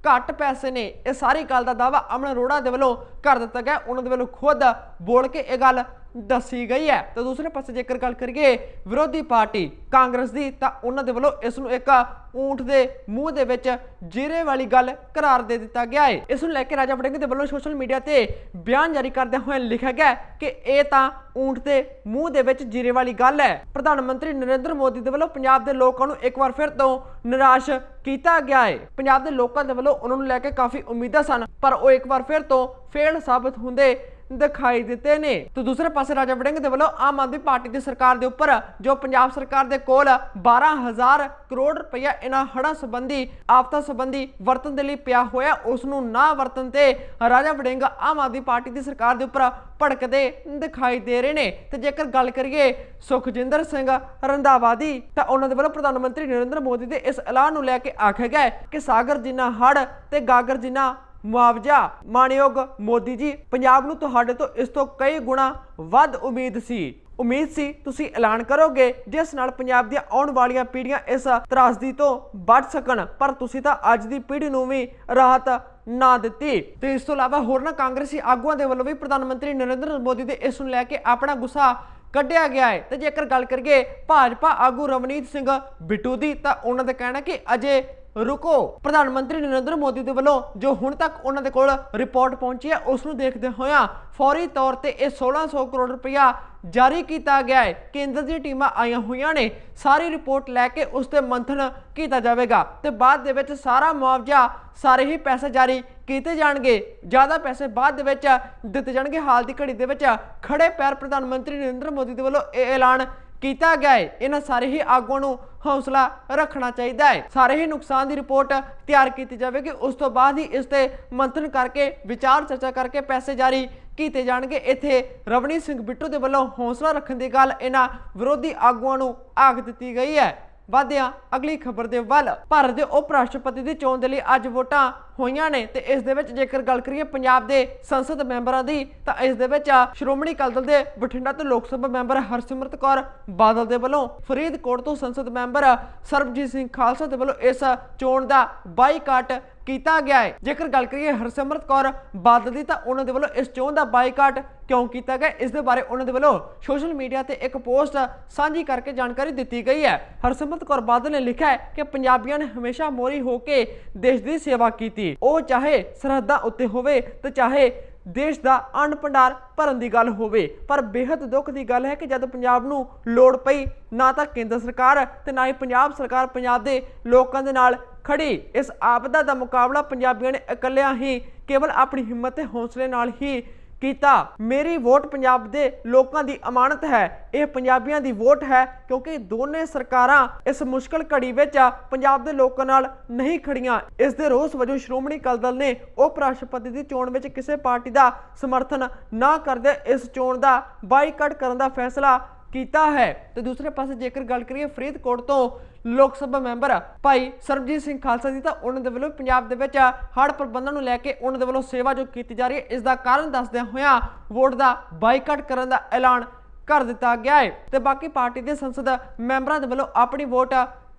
ਘੱਟ ਪੈਸੇ ਨੇ। ਇਹ ਸਾਰੀ ਗੱਲ ਦਾ ਦਾਵਾ ਅਮਨ ਅਰੋੜਾ ਦੇ ਵੱਲੋਂ ਕਰ ਦਿੱਤਾ ਗਿਆ। ਉਹਨਾਂ ਦੇ ਵੱਲੋਂ ਖੁਦ ਬੋਲ ਕੇ ਇਹ ਗੱਲ ਦੱਸੀ ਗਈ ਹੈ। ਤੇ ਦੂਸਰੇ ਪਾਸੇ ਜੇਕਰ ਗੱਲ ਕਰੀਏ ਵਿਰੋਧੀ ਪਾਰਟੀ ਕਾਂਗਰਸ ਦੀ, ਤਾਂ ਉਹਨਾਂ ਦੇ ਵੱਲੋਂ ਇਸ ਨੂੰ ਇੱਕ ਊਂਠ ਦੇ ਮੂੰਹ ਦੇ ਵਿੱਚ ਜੀਰੇ ਵਾਲੀ ਗੱਲ ਕਰਾਰ ਦੇ ਦਿੱਤਾ ਗਿਆ ਹੈ। ਇਸ ਨੂੰ ਲੈ ਕੇ ਰਾਜਾ ਵੜਿੰਗ ਦੇ ਵੱਲੋਂ ਸੋਸ਼ਲ ਮੀਡੀਆ ਤੇ ਬਿਆਨ ਜਾਰੀ ਕਰਦੇ ਹੋਏ ਲਿਖਿਆ ਗਿਆ ਕਿ ਇਹ ਤਾਂ ਊਂਠ ਦੇ ਮੂੰਹ ਦੇ ਵਿੱਚ ਜੀਰੇ ਵਾਲੀ ਗੱਲ ਹੈ। ਪ੍ਰਧਾਨ ਮੰਤਰੀ ਨਰਿੰਦਰ ਮੋਦੀ ਦੇ ਵੱਲੋਂ ਪੰਜਾਬ ਦੇ ਲੋਕਾਂ ਨੂੰ ਇੱਕ ਵਾਰ ਫਿਰ ਤੋਂ ਨਿਰਾਸ਼ ਕੀਤਾ ਗਿਆ ਹੈ। ਪੰਜਾਬ ਦੇ ਲੋਕਾਂ ਦੇ ਵੱਲੋਂ ਉਹਨਾਂ ਨੂੰ ਲੈ ਕੇ ਕਾਫੀ ਉਮੀਦਾਂ ਸਨ, ਪਰ ਉਹ ਇੱਕ ਵਾਰ ਫਿਰ ਤੋਂ ਫੇਲ ਸਾਬਤ ਹੁੰਦੇ ਦਿਖਾਈ ਦਿੱਤੇ ਨੇ। ਤੇ ਦੂਸਰੇ ਪਾਸੇ ਰਾਜਾ ਵੜਿੰਗ ਦੇ ਵੱਲੋਂ ਆਮ ਆਦਮੀ ਪਾਰਟੀ ਦੀ ਸਰਕਾਰ ਦੇ ਉੱਪਰ, ਜੋ ਪੰਜਾਬ ਸਰਕਾਰ ਦੇ ਕੋਲ 12000 ਕਰੋੜ ਰੁਪਇਆ ਇਹਨਾਂ ਹੜ੍ਹਾਂ ਸੰਬੰਧੀ, ਆਫਤਾਂ ਸੰਬੰਧੀ ਵਰਤਨ ਦੇ ਲਈ ਪਿਆ ਹੋਇਆ ਉਸ ਨੂੰ ਨਾ ਵਰਤਨ ਤੇ ਰਾਜਾ ਵੜਿੰਗ ਆਮ ਆਦਮੀ ਪਾਰਟੀ ਦੀ ਸਰਕਾਰ ਦੇ ਉੱਪਰ ਭੜਕਦੇ ਦਿਖਾਈ ਦੇ ਰਹੇ ਨੇ। ਤੇ ਜੇਕਰ ਗੱਲ ਕਰੀਏ ਸੁਖਜਿੰਦਰ ਸਿੰਘ ਰੰਧਾਵਾ ਦੀ ਤਾਂ ਉਹਨਾਂ ਦੇ ਵੱਲੋਂ ਪ੍ਰਧਾਨ ਮੰਤਰੀ ਨਰਿੰਦਰ ਮੋਦੀ ਦੇ ਇਸ ਐਲਾਨ ਨੂੰ ਲੈ ਕੇ ਆਖਿਆ ਗਿਆ ਕਿ ਸਾਗਰ ਜਿੰਨਾ ਹੜ੍ਹ ਤੇ ਗਾਗਰ ਜਿੰਨਾ ਮੁਆਵਜ਼ਾ। ਮਾਨਯੋਗ ਮੋਦੀ ਜੀ, ਪੰਜਾਬ ਨੂੰ ਤੁਹਾਡੇ ਤੋਂ ਇਸ ਤੋਂ ਕਈ ਗੁਣਾ ਵੱਧ ਉਮੀਦ ਸੀ। ਉਮੀਦ ਸੀ ਤੁਸੀਂ ਐਲਾਨ ਕਰੋਗੇ, ਜਿਸ ਨਾਲ ਪੰਜਾਬ ਦੀਆਂ ਆਉਣ ਵਾਲੀਆਂ ਪੀੜ੍ਹੀਆਂ ਇਸ ਤਰਾਸਦੀ ਤੋਂ ਬਚ ਸਕਣ, ਪਰ ਤੁਸੀਂ ਤਾਂ ਅੱਜ ਦੀ ਪੀੜ੍ਹੀ ਨੂੰ ਵੀ ਰਾਹਤ ਨਾ ਦਿੱਤੀ। ਤੇ ਇਸ ਤੋਂ ਇਲਾਵਾ ਹੋਰਨਾਂ ਕਾਂਗਰਸੀ ਆਗੂਆਂ ਦੇ ਵੱਲੋਂ ਵੀ ਪ੍ਰਧਾਨ ਮੰਤਰੀ ਨਰਿੰਦਰ ਮੋਦੀ ਦੇ ਇਸ ਨੂੰ ਲੈ ਕੇ ਆਪਣਾ ਗੁੱਸਾ ਕੱਢਿਆ ਗਿਆ ਹੈ। ਤੇ ਜੇਕਰ ਗੱਲ ਕਰੀਏ ਭਾਜਪਾ ਆਗੂ ਰਵਨੀਤ ਸਿੰਘ ਬਿੱਟੂ ਦੀ, ਤਾਂ ਉਹਨਾਂ ਦਾ ਕਹਿਣਾ ਕਿ ਅਜੇ ਰੁਕੋ। ਪ੍ਰਧਾਨ ਮੰਤਰੀ ਨਰਿੰਦਰ ਮੋਦੀ ਦੇ ਵੱਲੋਂ ਜੋ ਹੁਣ ਤੱਕ ਉਹਨਾਂ ਦੇ ਕੋਲ ਰਿਪੋਰਟ ਪਹੁੰਚੀ ਹੈ, ਉਸ ਨੂੰ ਦੇਖਦੇ ਹੋਇਆ ਫੌਰੀ ਤੌਰ ਤੇ ਇਹ 1600 ਕਰੋੜ ਰੁਪਇਆ ਜਾਰੀ ਕੀਤਾ ਗਿਆ ਹੈ। ਕੇਂਦਰ ਦੀਆਂ ਟੀਮਾਂ ਆਈਆਂ ਹੋਈਆਂ ਨੇ, ਸਾਰੀ ਰਿਪੋਰਟ ਲੈ ਕੇ ਉਸ ਤੇ ਮੰਥਨ ਕੀਤਾ ਜਾਵੇਗਾ ਤੇ ਬਾਅਦ ਦੇ ਵਿੱਚ ਸਾਰਾ ਮੁਆਵਜ਼ਾ, ਸਾਰੇ ਹੀ ਪੈਸੇ ਜਾਰੀ ਕੀਤੇ ਜਾਣਗੇ। ਜ਼ਿਆਦਾ ਪੈਸੇ ਬਾਅਦ ਦੇ ਵਿੱਚ ਦਿੱਤੇ ਜਾਣਗੇ। ਹਾਲ ਦੀ ਘੜੀ ਦੇ ਵਿੱਚ ਖੜੇ ਪੈਰ ਪ੍ਰਧਾਨ ਮੰਤਰੀ ਨਰਿੰਦਰ ਮੋਦੀ ਦੇ ਵੱਲੋਂ ਇਹ ਐਲਾਨ ਕੀਤਾ ਗਿਆ ਹੈ। ਇਹਨਾਂ ਸਾਰੇ ਹੀ ਆਗੂਆਂ ਨੂੰ ਹੌਸਲਾ ਰੱਖਣਾ ਚਾਹੀਦਾ ਹੈ। ਸਾਰੇ ਹੀ ਨੁਕਸਾਨ ਦੀ ਰਿਪੋਰਟ ਤਿਆਰ ਕੀਤੀ ਜਾਵੇਗੀ। ਉਸ ਤੋਂ ਬਾਅਦ ਹੀ ਇਸ ਤੇ ਮੰਥਨ ਕਰਕੇ, ਵਿਚਾਰ ਚਰਚਾ ਕਰਕੇ ਪੈਸੇ ਜਾਰੀ ਕੀਤੇ ਜਾਣਗੇ। ਇੱਥੇ ਰਵਨੀਤ ਸਿੰਘ ਬਿੱਟੂ ਦੇ ਵੱਲੋਂ ਹੌਸਲਾ ਰੱਖਣ ਦੀ ਗੱਲ ਇਹਨਾਂ ਵਿਰੋਧੀ ਆਗੂਆਂ ਨੂੰ ਆਖ ਦਿੱਤੀ ਗਈ ਹੈ। ਵਾਧਿਆਂ ਅਗਲੀ ਖਬਰ ਦੇ ਵੱਲ। ਭਾਰਤ ਦੇ ਉਪ ਰਾਸ਼ਟਰਪਤੀ ਦੀ ਚੋਣ ਦੇ ਲਈ ਅੱਜ ਵੋਟਾਂ ਹੋਈਆਂ ਨੇ ਤੇ ਇਸ ਦੇ ਵਿੱਚ ਜੇਕਰ ਗੱਲ ਕਰੀਏ ਪੰਜਾਬ ਦੇ ਸੰਸਦ ਮੈਂਬਰਾਂ ਦੀ, ਤਾਂ ਇਸ ਦੇ ਵਿੱਚ ਸ਼੍ਰੋਮਣੀ ਅਕਾਲੀ ਦਲ ਦੇ ਬਠਿੰਡਾ ਤੋਂ ਲੋਕ ਸਭਾ ਮੈਂਬਰ ਹਰਸਿਮਰਤ ਕੌਰ ਬਾਦਲ ਦੇ ਵੱਲੋਂ, ਫਰੀਦਕੋਟ ਤੋਂ ਸੰਸਦ ਮੈਂਬਰ ਸਰਬਜੀਤ ਸਿੰਘ ਖਾਲਸਾ ਦੇ ਵੱਲੋਂ ਇਸ ਚੋਣ ਦਾ ਬਾਈਕਾਟ ਕੀਤਾ ਗਿਆ ਹੈ। ਜੇਕਰ ਗੱਲ ਕਰੀਏ ਹਰਸਿਮਰਤ ਕੌਰ ਬਾਦਲ ਦੀ, ਤਾਂ ਉਹਨਾਂ ਦੇ ਵੱਲੋਂ ਇਸ ਚੋਣ ਦਾ ਬਾਈਕਾਟ ਕਿਉਂ ਕੀਤਾ ਗਿਆ? ਇਸ ਦੇ ਬਾਰੇ ਉਹਨਾਂ ਦੇ ਵੱਲੋਂ ਸੋਸ਼ਲ ਮੀਡੀਆ ਤੇ ਇੱਕ ਪੋਸਟ ਸਾਂਝੀ ਕਰਕੇ ਜਾਣਕਾਰੀ ਦਿੱਤੀ ਗਈ ਹੈ। ਹਰਸਿਮਰਤ ਕੌਰ ਬਾਦਲ ਨੇ ਲਿਖਿਆ ਹੈ ਕਿ ਪੰਜਾਬੀਆਂ ਨੇ ਹਮੇਸ਼ਾ ਮੋਰੀ ਹੋ ਕੇ ਦੇਸ਼ ਦੀ ਸੇਵਾ ਕੀਤੀ। ਉਹ ਚਾਹੇ ਸਰਹੱਦਾਂ ਉੱਤੇ ਹੋਵੇ ਤੇ ਚਾਹੇ ਦੇਸ਼ ਦਾ ਅੰਨ ਭੰਡਾਰ ਭਰਨ ਦੀ ਗੱਲ ਹੋਵੇ। ਪਰ ਬੇहद ਦੁੱਖ ਦੀ ਗੱਲ ਹੈ ਕਿ ਜਦ ਪੰਜਾਬ ਨੂੰ ਲੋੜ ਪਈ, ਨਾ ਤਾਂ ਕੇਂਦਰ ਸਰਕਾਰ ਤੇ ਨਾ ਹੀ ਪੰਜਾਬ ਸਰਕਾਰ ਪੰਜਾਬ ਦੇ ਲੋਕਾਂ ਦੇ ਨਾਲ ਖੜੀ। ਇਸ ਆਪਦਾ ਦਾ ਮੁਕਾਬਲਾ ਪੰਜਾਬੀਆਂ ਨੇ ਇਕੱਲਿਆਂ ਹੀ, ਕੇਵਲ ਆਪਣੀ ਹਿੰਮਤ ਤੇ ਹੌਸਲੇ ਨਾਲ ਹੀ ਕੀਤਾ। ਮੇਰੀ ਵੋਟ ਪੰਜਾਬ ਦੇ ਲੋਕਾਂ ਦੀ ਅਮਾਨਤ ਹੈ। ਇਹ ਪੰਜਾਬੀਆਂ ਦੀ ਵੋਟ ਹੈ ਕਿਉਂਕਿ ਦੋਨੇ ਸਰਕਾਰਾਂ ਇਸ ਮੁਸ਼ਕਲ ਘੜੀ ਵਿੱਚ ਪੰਜਾਬ ਦੇ ਲੋਕਾਂ ਨਾਲ ਨਹੀਂ ਖੜੀਆਂ। ਇਸ ਦੇ ਰੋਸ ਵਜੋਂ ਸ਼੍ਰੋਮਣੀ ਅਕਾਲੀ ਦਲ ਨੇ ਉਪ ਰਾਸ਼ਟਰਪਤੀ ਦੀ ਚੋਣ ਵਿੱਚ ਕਿਸੇ ਪਾਰਟੀ ਦਾ ਸਮਰਥਨ ਨਾ ਕਰਦੇ ਇਸ ਚੋਣ ਦਾ ਬਾਈਕਾਟ ਕਰਨ ਦਾ ਫੈਸਲਾ ਕੀਤਾ ਹੈ। ਤੇ ਦੂਸਰੇ ਪਾਸੇ ਜੇਕਰ ਗੱਲ ਕਰੀਏ ਫਰੀਦਕੋਟ ਤੋਂ ਲੋਕ ਸਭਾ ਮੈਂਬਰ ਭਾਈ ਸਰਬਜੀਤ ਸਿੰਘ ਖਾਲਸਾ ਜੀ ਤਾਂ ਉਹਨਾਂ ਦੇ ਵੱਲੋਂ ਪੰਜਾਬ ਦੇ ਵਿੱਚ ਹੜ੍ਹ ਪ੍ਰਬੰਧਨ ਨੂੰ ਲੈ ਕੇ ਉਹਨਾਂ ਦੇ ਵੱਲੋਂ ਸੇਵਾ ਜੋ ਕੀਤੀ ਜਾ ਰਹੀ ਹੈ, ਇਸ ਦਾ ਕਾਰਨ ਦੱਸਦਿਆਂ ਹੋਇਆਂ ਵੋਟ ਦਾ ਬਾਈਕਾਟ ਕਰਨ ਦਾ ਐਲਾਨ ਕਰ ਦਿੱਤਾ ਗਿਆ ਹੈ। ਤੇ ਬਾਕੀ ਪਾਰਟੀ ਦੇ ਸੰਸਦ ਮੈਂਬਰਾਂ ਦੇ ਵੱਲੋਂ ਆਪਣੀ ਵੋਟ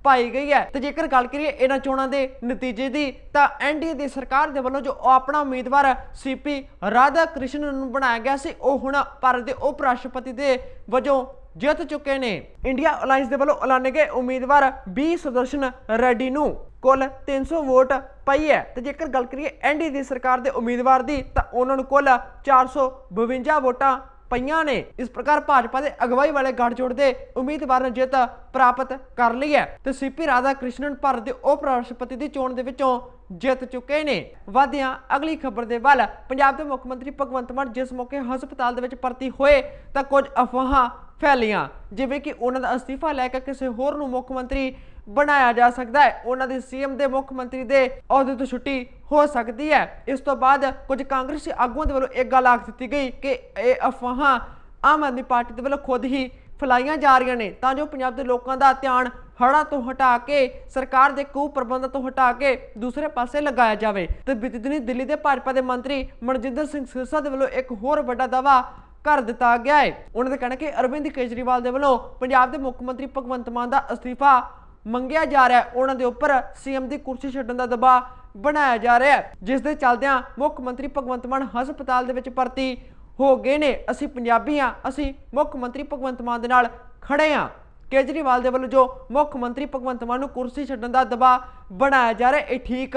ਪਾਈ ਗਈ ਹੈ। ਤੇ ਜੇਕਰ ਗੱਲ ਕਰੀਏ ਇਹਨਾਂ ਚੋਣਾਂ ਦੇ ਨਤੀਜੇ ਦੀ, ਤਾਂ ਐਨਡੀਏ ਦੀ ਸਰਕਾਰ ਦੇ ਵੱਲੋਂ ਜੋ ਆਪਣਾ ਉਮੀਦਵਾਰ ਸੀਪੀ ਰਾਧਾ ਕ੍ਰਿਸ਼ਨ ਨੂੰ ਬਣਾਇਆ ਗਿਆ ਸੀ, ਉਹ ਹੁਣ ਭਾਰਤ ਦੇ ਉਪ ਰਾਸ਼ਟਰਪਤੀ ਦੇ ਵਜੋਂ ਜਿੱਤ ਚੁੱਕੇ ਨੇ। ਇੰਡੀਆ ਅਲਾਈਅੰਸ ਦੇ ਵੱਲੋਂ ਐਲਾਨੇ ਗਏ ਉਮੀਦਵਾਰ ਬੀ ਸੁਦਰਸ਼ਨ ਰੈਡੀ ਨੂੰ ਕੁੱਲ 300 ਵੋਟ ਪਈ ਹੈ। ਤੇ ਜੇਕਰ ਗੱਲ ਕਰੀਏ ਐਨਡੀ ਦੀ ਸਰਕਾਰ ਦੇ ਉਮੀਦਵਾਰ ਦੀ, ਤਾਂ ਉਹਨਾਂ ਨੂੰ ਕੁੱਲ 452 ਵੋਟਾਂ ਪਈਆਂ ਨੇ। ਇਸ ਪ੍ਰਕਾਰ ਭਾਜਪਾ ਦੇ ਅਗਵਾਈ ਵਾਲੇ ਗੱਠਜੋੜ ਦੇ ਉਮੀਦਵਾਰ ਨੇ ਜਿੱਤ ਪ੍ਰਾਪਤ ਕਰ ਲਈ ਹੈ ਤੇ ਸੀਪੀ ਰਾਧਾ ਕ੍ਰਿਸ਼ਨਨ ਭਾਰਤ ਦੇ ਉਪ ਰਾਸ਼ਟਰਪਤੀ ਦੀ ਚੋਣ ਦੇ ਵਿੱਚੋਂ ਜਿੱਤ ਚੁੱਕੇ ਨੇ। ਵਾਧਿਆਂ ਅਗਲੀ ਖਬਰ ਦੇ ਵੱਲ ਪੰਜਾਬ ਦੇ ਮੁੱਖ ਮੰਤਰੀ ਭਗਵੰਤ ਮਾਨ ਜਿਸ ਮੌਕੇ ਹਸਪਤਾਲ ਦੇ ਵਿੱਚ ਭਰਤੀ ਹੋਏ ਤਾਂ ਕੁਝ ਅਫਵਾਹਾਂ ਫੈਲੀਆਂ, ਜਿਵੇਂ ਕਿ ਉਹਨਾਂ ਦਾ ਅਸਤੀਫਾ ਲੈ ਕੇ ਕਿਸੇ ਹੋਰ ਨੂੰ ਮੁੱਖ ਮੰਤਰੀ ਬਣਾਇਆ ਜਾ ਸਕਦਾ ਹੈ। ਉਹਨਾਂ ਦੀ ਸੀਐਮ ਦੇ ਮੁੱਖ ਮੰਤਰੀ ਦੇ ਅਹੁਦੇ ਤੋਂ ਛੁੱਟੀ ਹੋ ਸਕਦੀ ਹੈ। ਇਸ ਤੋਂ ਬਾਅਦ ਕੁਝ ਕਾਂਗਰਸੀ ਆਗੂਆਂ ਦੇ ਵੱਲੋਂ ਇੱਕ ਗੱਲ ਆਖ ਦਿੱਤੀ ਗਈ ਕਿ ਇਹ ਅਫਵਾਹਾਂ ਆਮ ਆਦਮੀ ਪਾਰਟੀ ਦੇ ਵੱਲੋਂ ਖੁਦ ਹੀ ਫੈਲਾਈਆਂ ਜਾ ਰਹੀਆਂ ਨੇ। ਤਾਂ ਜੋ ਪੰਜਾਬ ਦੇ ਲੋਕਾਂ ਦਾ ਧਿਆਨ ਹੜ੍ਹਾਂ ਤੋਂ ਹਟਾ ਕੇ, ਸਰਕਾਰ ਦੇ ਕੂ ਪ੍ਰਬੰਧਾਂ ਤੋਂ ਹਟਾ ਕੇ ਦੂਸਰੇ ਪਾਸੇ ਲਗਾਇਆ ਜਾਵੇ। ਤੇ ਬੀਤੀ ਦਿਨੀ ਦਿੱਲੀ ਦੇ ਭਾਜਪਾ ਦੇ ਮੰਤਰੀ ਮਨਜਿੰਦਰ ਸਿੰਘ ਸਿਰਸਾ ਦੇ ਵੱਲੋਂ ਇੱਕ ਹੋਰ ਵੱਡਾ ਦਾਅਵਾ ਕਰ ਦਿੱਤਾ ਗਿਆ ਹੈ। ਉਹਨਾਂ ਦਾ ਕਹਿਣਾ ਕਿ ਅਰਵਿੰਦ ਕੇਜਰੀਵਾਲ ਦੇ ਵੱਲੋਂ ਪੰਜਾਬ ਦੇ ਮੁੱਖ ਮੰਤਰੀ ਭਗਵੰਤ ਮਾਨ ਦਾ ਅਸਤੀਫਾ ਮੰਗਿਆ ਜਾ ਰਿਹਾ ਉਹਨਾਂ ਦੇ ਉੱਪਰ ਸੀਐਮ ਦੀ ਕੁਰਸੀ ਛੱਡਣ ਦਾ ਦਬਾਅ ਬਣਾਇਆ ਜਾ ਰਿਹਾ ਹੈ। ਜਿਸ ਦੇ ਚੱਲਦਿਆਂ ਮੁੱਖ ਮੰਤਰੀ ਭਗਵੰਤ ਮਾਨ ਹਸਪਤਾਲ ਦੇ ਵਿੱਚ ਭਰਤੀ ਹੋ ਗਏ ਨੇ। ਅਸੀਂ ਪੰਜਾਬੀ ਹਾਂ। ਅਸੀਂ ਮੁੱਖ ਮੰਤਰੀ ਭਗਵੰਤ ਮਾਨ ਦੇ ਨਾਲ ਖੜੇ ਹਾਂ। ਕੇਜਰੀਵਾਲ ਦੇ ਵੱਲੋਂ ਜੋ ਮੁੱਖ ਮੰਤਰੀ ਭਗਵੰਤ ਮਾਨ ਨੂੰ ਕੁਰਸੀ ਛੱਡਣ ਦਾ ਦਬਾਅ ਬਣਾਇਆ ਜਾ ਰਿਹਾ, ਇਹ ਠੀਕ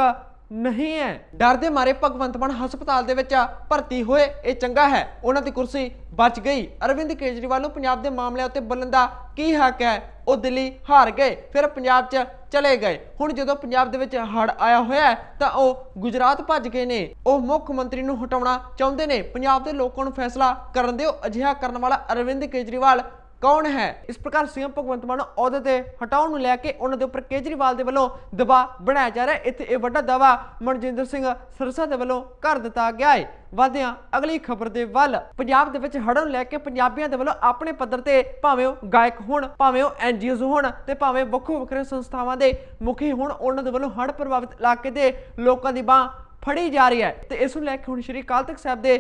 ਨਹੀਂ ਹੈ। ਡਰ ਦੇ ਮਾਰੇ ਭਗਵੰਤ ਮਾਨ ਹਸਪਤਾਲ ਦੇ ਵਿੱਚ ਭਰਤੀ ਹੋਏ, ਇਹ ਚੰਗਾ ਹੈ। ਉਹਨਾਂ ਦੀ ਕੁਰਸੀ ਬਚ ਗਈ। ਅਰਵਿੰਦ ਕੇਜਰੀਵਾਲ ਨੂੰ ਪੰਜਾਬ ਦੇ ਮਾਮਲਿਆਂ ਉੱਤੇ ਬੋਲਣ ਦਾ ਕੀ ਹੱਕ ਹੈ? ਉਹ ਦਿੱਲੀ ਹਾਰ ਗਏ, ਫਿਰ ਪੰਜਾਬ 'ਚ ਚਲੇ ਗਏ। ਹੁਣ ਜਦੋਂ ਪੰਜਾਬ ਦੇ ਵਿੱਚ ਹੜ ਆਇਆ ਹੋਇਆ ਤਾਂ ਉਹ ਗੁਜਰਾਤ ਭੱਜ ਗਏ ਨੇ। ਉਹ ਮੁੱਖ ਮੰਤਰੀ ਨੂੰ ਹਟਾਉਣਾ ਚਾਹੁੰਦੇ ਨੇ। ਪੰਜਾਬ ਦੇ ਲੋਕਾਂ ਨੂੰ ਫੈਸਲਾ ਕਰਨ ਦਿਓ। ਅਜਿਹਾ ਕਰਨ ਵਾਲਾ ਅਰਵਿੰਦ ਕੇਜਰੀਵਾਲ ਕੌਣ ਹੈ? ਇਸ ਪ੍ਰਕਾਰ ਸੀਐਮ ਭਗਵੰਤ ਮਾਨ ਅਹੁਦੇ ਤੇ ਹਟਾਉਣ ਨੂੰ ਲੈ ਕੇ ਉਹਨਾਂ ਦੇ ਉੱਪਰ ਕੇਜਰੀਵਾਲ ਦੇ ਵੱਲੋਂ ਦਬਾਅ ਬਣਾਇਆ ਜਾ ਰਿਹਾ ਇੱਥੇ ਇਹ ਵੱਡਾ ਦਾਵਾ ਮਨਜਿੰਦਰ ਸਿੰਘ ਸਰਸਾ ਦੇ ਵੱਲੋਂ ਕਰ ਦਿੱਤਾ ਗਿਆ ਹੈ। ਵਧਿਆਂ ਅਗਲੀ ਖਬਰ ਦੇ ਵੱਲ, ਪੰਜਾਬ ਦੇ ਵਿੱਚ ਹੜ੍ਹ ਨੂੰ ਲੈ ਕੇ ਪੰਜਾਬੀਆਂ ਦੇ ਵੱਲੋਂ ਆਪਣੇ ਪੱਧਰ ਤੇ ਭਾਵੇਂ ਉਹ ਗਾਇਕ ਹੋਣ, ਭਾਵੇਂ ਉਹ ਐਨਜੀਓਜ਼ ਹੋਣ ਤੇ ਭਾਵੇਂ ਵੱਖੋ ਵੱਖਰੇ ਸੰਸਥਾਵਾਂ ਦੇ ਮੁਖੀ ਹੋਣ, ਉਹਨਾਂ ਦੇ ਵੱਲੋਂ ਹੜ੍ਹ ਪ੍ਰਭਾਵਿਤ ਇਲਾਕੇ ਦੇ ਲੋਕਾਂ ਦੀ ਬਾਹ ਫੜੀ ਜਾ ਰਹੀ ਹੈ। ਤੇ ਇਸ ਨੂੰ ਲੈ ਕੇ ਹੁਣ ਸ਼੍ਰੀ ਅਕਾਲ ਤਖਤ ਸਾਹਿਬ ਦੇ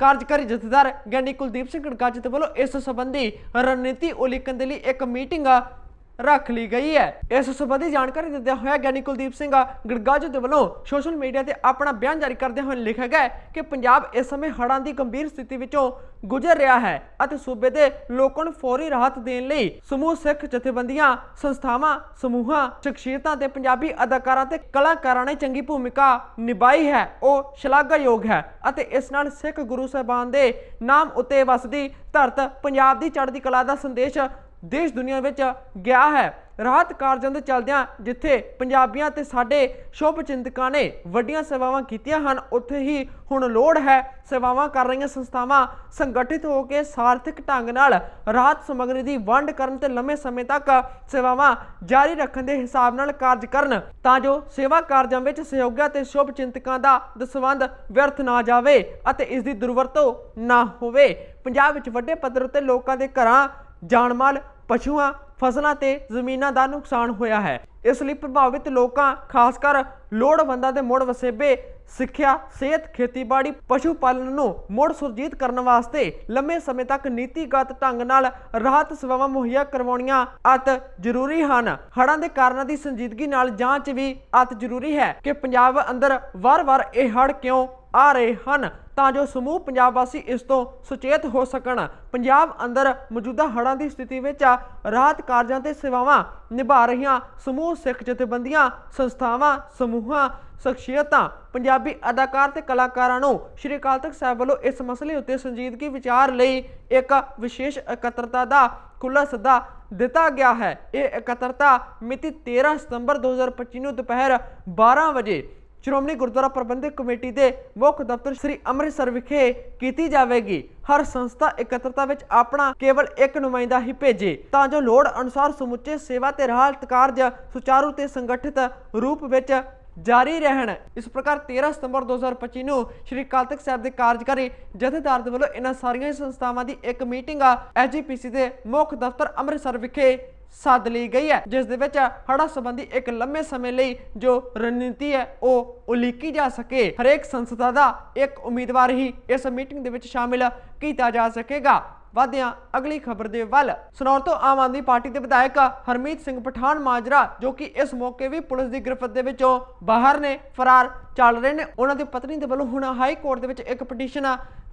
ਕਾਰਜਕਾਰੀ ਜਥੇਦਾਰ ਗਿਆਨੀ ਕੁਲਦੀਪ ਸਿੰਘ ਗੜਗੱਜ ਵੱਲੋਂ ਇਸ ਸੰਬੰਧੀ ਰਣਨੀਤੀ ਉਲੀਕਣ ਦੇ ਲਈ ਇੱਕ ਮੀਟਿੰਗ ਰੱਖ ਲਈ ਗਈ ਹੈ। ਇਸ ਸਬੰਧੀ ਜਾਣਕਾਰੀ ਦਿੰਦਿਆਂ ਹੋਇਆ ਗਿਆਨੀ ਕੁਲਦੀਪ ਸਿੰਘ ਗੜਗੱਜ ਦੇ ਵੱਲੋਂ ਸੋਸ਼ਲ ਮੀਡੀਆ ਤੇ ਆਪਣਾ ਬਿਆਨ ਜਾਰੀ ਕਰਦੇ ਹੋਏ ਲਿਖਿਆ ਗਿਆ ਕਿ ਪੰਜਾਬ ਇਸ ਸਮੇਂ ਹੜ੍ਹਾਂ ਦੀ ਗੰਭੀਰ ਸਥਿਤੀ ਵਿੱਚੋਂ ਗੁਜ਼ਰ ਰਿਹਾ ਹੈ ਅਤੇ ਸੂਬੇ ਦੇ ਲੋਕਾਂ ਨੂੰ ਫੌਰੀ ਰਾਹਤ ਦੇਣ ਲਈ ਸਮੂਹ ਸਿੱਖ ਜਥੇਬੰਦੀਆਂ, ਸੰਸਥਾਵਾਂ, ਸਮੂਹਾਂ, ਸ਼ਖਸੀਅਤਾਂ ਤੇ ਪੰਜਾਬੀ ਅਦਾਕਾਰਾਂ ਤੇ ਕਲਾਕਾਰਾਂ ਨੇ ਚੰਗੀ ਭੂਮਿਕਾ ਨਿਭਾਈ ਹੈ। ਉਹ ਸ਼ਲਾਘਾਯੋਗ ਹੈ ਅਤੇ ਇਸ ਨਾਲ ਸਿੱਖ ਗੁਰੂ ਸਾਹਿਬਾਨ ਦੇ ਨਾਮ ਉੱਤੇ ਵਸਦੀ ਧਰਤ ਪੰਜਾਬ ਦੀ ਚੜ੍ਹਦੀ ਕਲਾ ਦਾ ਸੰਦੇਸ਼ ਦੇਸ਼ ਦੁਨੀਆ ਵਿੱਚ ਗਿਆ ਹੈ। ਰਾਹਤ ਕਾਰਜਾਂ ਦੇ ਚੱਲਦਿਆਂ ਜਿੱਥੇ ਪੰਜਾਬੀਆਂ ਤੇ ਸਾਡੇ ਸ਼ੁਭ ਚਿੰਤਕਾਂ ਨੇ ਵੱਡੀਆਂ ਸੇਵਾਵਾਂ ਕੀਤੀਆਂ ਹਨ, ਉੱਥੇ ਹੀ ਹੁਣ ਲੋੜ ਹੈ ਸੇਵਾਵਾਂ ਕਰ ਰਹੀਆਂ ਸੰਸਥਾਵਾਂ ਸੰਗਠਿਤ ਹੋ ਕੇ ਸਾਰਥਿਕ ਢੰਗ ਨਾਲ ਰਾਹਤ ਸਮੱਗਰੀ ਦੀ ਵੰਡ ਕਰਨ ਤੇ ਲੰਮੇ ਸਮੇਂ ਤੱਕ ਸੇਵਾਵਾਂ ਜਾਰੀ ਰੱਖਣ ਦੇ ਹਿਸਾਬ ਨਾਲ ਕਾਰਜ ਕਰਨ, ਤਾਂ ਜੋ ਸੇਵਾ ਕਾਰਜਾਂ ਵਿੱਚ ਸਹਿਯੋਗੀਆਂ ਤੇ ਸ਼ੁਭ ਚਿੰਤਕਾਂ ਦਾ ਦਸਵੰਦ ਵਿਅਰਥ ਨਾ ਜਾਵੇ ਅਤੇ ਇਸ ਦੀ ਦੁਰਵਰਤੋਂ ਨਾ ਹੋਵੇ। ਪੰਜਾਬ ਵਿੱਚ ਵੱਡੇ ਪੱਧਰ ਉੱਤੇ ਲੋਕਾਂ ਦੇ ਘਰਾਂ ਜਾਨਮਾਲ, ਪਸ਼ੂਆਂ, ਫਸਲਾਂ ਤੇ ਜ਼ਮੀਨਾਂ ਦਾ ਨੁਕਸਾਨ ਹੋਇਆ ਹੈ। ਇਸ ਲਈ ਪ੍ਰਭਾਵਿਤ ਲੋਕਾਂ, ਖਾਸ ਕਰ ਲੋੜਵੰਦਾਂ ਦੇ ਮੁੜ ਵਸੇਬੇ, ਸਿੱਖਿਆ, ਸਿਹਤ, ਖੇਤੀਬਾੜੀ ਪਸ਼ੂ ਪਾਲਣ ਨੂੰ ਮੁੜ ਸੁਰਜੀਤ ਕਰਨ ਵਾਸਤੇ ਲੰਮੇ ਸਮੇਂ ਤੱਕ ਨੀਤੀਗਤ ਢੰਗ ਨਾਲ ਰਾਹਤ ਸੇਵਾਵਾਂ ਮੁਹੱਈਆ ਕਰਵਾਉਣੀਆਂ ਅਤ ਜ਼ਰੂਰੀ ਹਨ। ਹੜ੍ਹਾਂ ਦੇ ਕਾਰਨਾਂ ਦੀ ਸੰਜੀਦਗੀ ਨਾਲ ਜਾਂਚ ਵੀ ਅਤ ਜ਼ਰੂਰੀ ਹੈ ਕਿ ਪੰਜਾਬ ਅੰਦਰ ਵਾਰ-ਵਾਰ ਇਹ ਹੜ੍ਹ ਕਿਉਂ ਆ ਰਹੇ ਹਨ। ਤਾਂ ਜੋ ਸਮੂਹ ਪੰਜਾਬ ਵਾਸੀ ਇਸ ਤੋਂ ਸੁਚੇਤ ਹੋ ਸਕਣ। ਪੰਜਾਬ ਅੰਦਰ ਮੌਜੂਦਾ ਹੜ੍ਹਾਂ ਦੀ ਸਥਿਤੀ ਵਿੱਚ ਰਾਹਤ ਕਾਰਜਾਂ ਤੇ ਸੇਵਾਵਾਂ ਨਿਭਾ ਰਹੀਆਂ ਸਮੂਹ ਸਿੱਖ ਜਥੇਬੰਦੀਆਂ, ਸੰਸਥਾਵਾਂ, ਸਮੂਹਾਂ, ਸ਼ਖਸੀਅਤਾਂ, ਪੰਜਾਬੀ ਅਦਾਕਾਰ ਤੇ ਕਲਾਕਾਰਾਂ ਨੂੰ ਸ਼੍ਰੀ ਅਕਾਲ ਤਖਤ ਸਾਹਿਬ ਵੱਲੋਂ ਇਸ ਮਸਲੇ ਉੱਤੇ ਸੰਜੀਦਗੀ ਵਿਚਾਰ ਲਈ ਇੱਕ ਵਿਸ਼ੇਸ਼ ਇਕੱਤਰਤਾ ਦਾ ਖੁੱਲ੍ਹਾ ਸੱਦਾ ਦਿੱਤਾ ਗਿਆ ਹੈ। ਇਹ ਇਕੱਤਰਤਾ ਮਿਤੀ 13 ਸਤੰਬਰ 2025 ਨੂੰ ਦੁਪਹਿਰ 12 ਵਜੇ ਸ਼੍ਰੋਮਣੀ ਗੁਰਦੁਆਰਾ ਪ੍ਰਬੰਧਕ ਕਮੇਟੀ ਦੇ ਮੁੱਖ ਦਫ਼ਤਰ ਸ੍ਰੀ ਅੰਮ੍ਰਿਤਸਰ ਵਿਖੇ ਕੀਤੀ ਜਾਵੇਗੀ। ਹਰ ਸੰਸਥਾ ਇਕੱਤਰਤਾ ਵਿੱਚ ਆਪਣਾ ਕੇਵਲ ਇੱਕ ਨੁਮਾਇੰਦਾ ਹੀ ਭੇਜੇ। ਤਾਂ ਜੋ ਲੋੜ ਅਨੁਸਾਰ ਸਮੁੱਚੇ ਸੇਵਾ ਤੇ ਰਾਹਤ ਕਾਰਜ ਸੁਚਾਰੂ ਤੇ ਸੰਗਠਿਤ ਰੂਪ ਵਿੱਚ ਜਾਰੀ ਰਹਿਣ। ਇਸ ਪ੍ਰਕਾਰ 13 ਸਤੰਬਰ 2025 ਨੂੰ ਸ਼੍ਰੀ ਅਕਾਲ ਤਖਤ ਸਾਹਿਬ ਦੇ ਕਾਰਜਕਾਰੀ ਜਥੇਦਾਰ ਦੇ ਵੱਲੋਂ ਇਹਨਾਂ ਸਾਰੀਆਂ ਸੰਸਥਾਵਾਂ ਦੀ ਇੱਕ ਮੀਟਿੰਗ ਐਜੀਪੀਸੀ ਦੇ ਮੁੱਖ ਦਫ਼ਤਰ ਅੰਮ੍ਰਿਤਸਰ ਵਿਖੇ ਸੱਦ ਲਈ ਗਈ ਹੈ, ਜਿਸ ਦੇ ਵਿੱਚ ਹੜ੍ਹਾਂ ਸੰਬੰਧੀ ਇੱਕ ਲੰਮੇ ਸਮੇਂ ਲਈ ਜੋ ਰਣਨੀਤੀ ਹੈ, ਉਹ ਉਲੀਕੀ ਜਾ ਸਕੇ। ਹਰੇਕ ਸੰਸਥਾ ਦਾ ਇੱਕ ਉਮੀਦਵਾਰ ਹੀ ਇਸ ਮੀਟਿੰਗ ਦੇ ਵਿੱਚ ਸ਼ਾਮਿਲ ਕੀਤਾ ਜਾ ਸਕੇਗਾ। ਵਾਦਿਆਂ ਅਗਲੀ ਖਬਰ ਦੇ ਵੱਲ। ਸਨੌਰ ਤੋਂ ਆਮ ਆਦਮੀ ਪਾਰਟੀ ਦੇ ਵਿਧਾਇਕ ਹਰਮੀਤ ਸਿੰਘ ਪਠਾਨ ਮਾਜਰਾ, ਜੋ ਕਿ ਇਸ ਮੌਕੇ ਵੀ ਪੁਲਿਸ ਦੀ ਗ੍ਰਿਫਤ ਦੇ ਵਿੱਚੋਂ ਬਾਹਰ ਨੇ, ਫਰਾਰ ਚੱਲ ਰਹੇ ਨੇ। ਉਹਨਾਂ ਦੀ ਪਤਨੀ ਦੇ ਵੱਲੋਂ ਹੁਣ ਹਾਈ ਕੋਰਟ ਦੇ ਵਿੱਚ ਇੱਕ ਪਟੀਸ਼ਨ